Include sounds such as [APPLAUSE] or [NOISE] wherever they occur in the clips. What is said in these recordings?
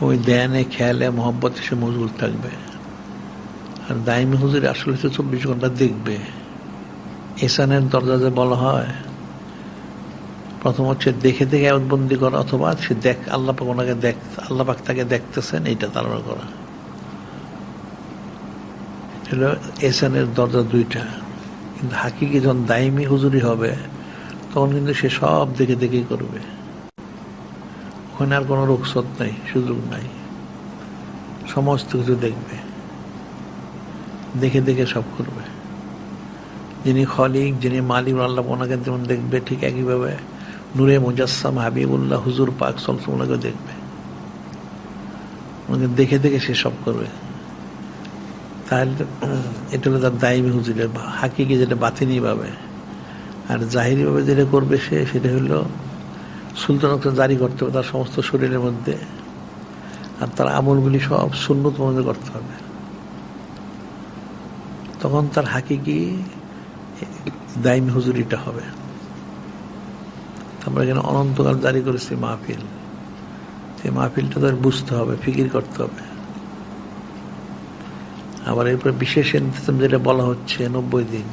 ওই ধ্যানে খেয়ালে মহব্বতে সে মজবুত থাকবে। আর দাইমি হুজুর আসলে সে চব্বিশ ঘণ্টা দেখবে। এসানের দরজা যে বলা হয়, প্রথম হচ্ছে দেখে দেখে আউটবন্দি করা, অথবা সে দেখ, আল্লাহ ওনাকে দেখ, আল্লাহ পাক তাকে দেখতেছেন, এইটা ধারণা করা। এসানের দরজা দুইটা। কিন্তু হাকিকি যখন দাইমি হুজুরি হবে, তখন কিন্তু সে সব দেখে দেখেই করবে। ওখানে আর কোনো রোগসত নাই, সুযোগ নাই। সমস্ত কিছু দেখবে। দেখে দেখে সব করবে। যিনি খলিক, যিনি মালিক, আল্লাহ ওনাকে যেমন দেখবে, ঠিক একইভাবে নূরে মুজাসসাম হাবিবুল্লাহ, হুজুর পাক সলসমুল্লাহকে দেখবে। ওনাকে দেখে দেখে সে সব করবে। তাহলে [CLEARS THROAT] এটা হলো তার দায়ী হুজুরের হাকিকে যেটা বাতিনি পাবে আর জাহিরি ভাবে যেটা করবে সে, সেটা হলো সুলতানকে জারি করতে হবে, তার সমস্ত শরীরের মধ্যে। আর তার আমলগুলি সব সুন্নত মধ্যে করতে হবে। তখন তার হাকিকি দাইমি হুজুরিটা হবে। আমরা এখানে অনন্তকাল জারি করেছি মাহফিল। সেই মাহফিলটা তার বুঝতে হবে, ফিকির করতে হবে। আবার এরপর বিশেষ ইন্তজাম যেটা বলা হচ্ছে নব্বই দিন।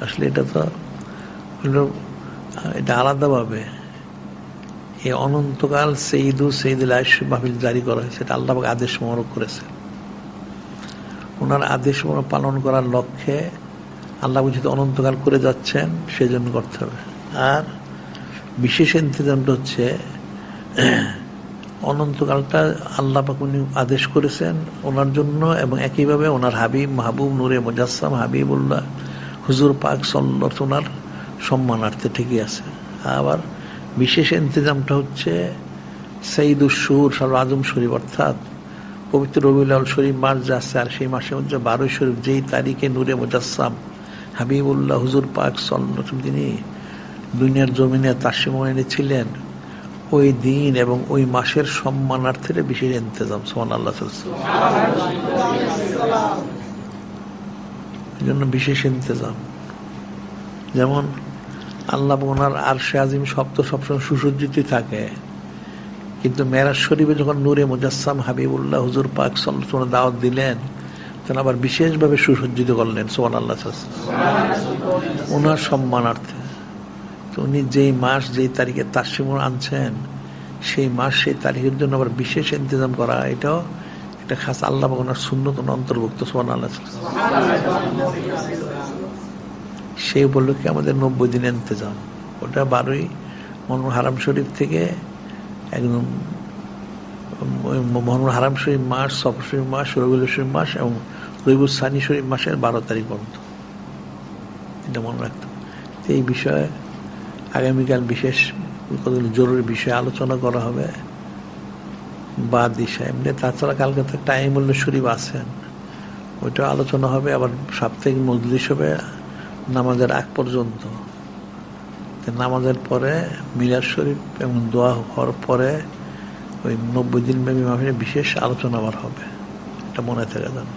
আসলে এটা তো এটা আলাদাভাবে এই অনন্তকাল সেইদু সেইদুল আয়ুষ মাহফিল জারি করা হয়েছে। এটা আল্লাহ আদেশ মোবারক করেছে। ওনার আদেশ পালন করার লক্ষ্যে আল্লাহ যেহেতু অনন্তকাল করে যাচ্ছেন, সেজন্য করতে হবে। আর বিশেষ ইন্তজামটা হচ্ছে, অনন্তকালটা আল্লাহ উনি আদেশ করেছেন ওনার জন্য এবং একইভাবে ওনার হাবিব মাহবুব নূরে মুজাসসাম হাবিবুল্লাহ হুজুর পাক সল্লত ওনার সম্মানার্থে ঠিকই আছে। আবার বিশেষ ইন্তজামটা হচ্ছে সঈদুসুর সাল আজম শরীফ, অর্থাৎ পবিত্র রবিউল শরীফ মাস যাচ্ছে আর সেই মাসের মধ্যে বারোই শরীফ যেই তারিখে নূরে মুজাসসাম হাবিবুল্লাহ হুজুর পাক সল্লত তিনি দুনিয়ার জমিনে তাসিমনে ছিলেন, ওই দিন এবং ওই মাসের সম্মানার্থে বিশেষ ইন্তজাম সোমান আল্লাহ এই জন্য বিশেষ ইন্তজাম। যেমন আল্লাহ ওনার আর সে আজিম শব্দ সবসময় সুসজ্জিতই থাকে। কিন্তু মেরাজ শরীফে যখন নূরে মুজাসসাম হাবিবুল্লাহ হুজুর পাক সাল্লাহ দাওয়াত দিলেন তখন আবার বিশেষভাবে সুসজ্জিত করলেন সোমান আল্লাহ ওনার সম্মানার্থে। তো উনি যেই মাস, যেই তারিখে তাসিমুর আনছেন, সেই মাস, সেই তারিখের জন্য আবার বিশেষ ইন্তজাম করা, এটাও একটা খাস আল্লাহ ওনার শূন্যত অন্তর্ভুক্ত সোমান আল্লাহ সে উপলক্ষে আমাদের নব্বই দিন ইন্তজাম। ওটা বারোই মনোর হারাম শরীফ থেকে একদম মনোর হারাম শরীফ মাস, সফর শরীফ মাস, রবিউল শরীফ মাস এবং রবিউল সানি শরীফ মাসের বারো তারিখ পর্যন্ত। এটা মনে রাখতে এই বিষয়ে আগামীকাল বিশেষ কতগুলো জরুরি বিষয়ে আলোচনা করা হবে। বা দিশা। এমনি তাছাড়া কালকে তো টাইম টাইমুল্ল শরীফ আছেন ওইটা আলোচনা হবে, আবার সাপ্তাহিক মজলিস হবে। নামাজের আগ পর্যন্ত। নামাজের পরে মিলাদ শরীফ এবং দোয়া হওয়ার পরে ওই নব্বই দিন ব্যাপী মাহফিলে বিশেষ আলোচনা আবার হবে। এটা মনে থাকে যান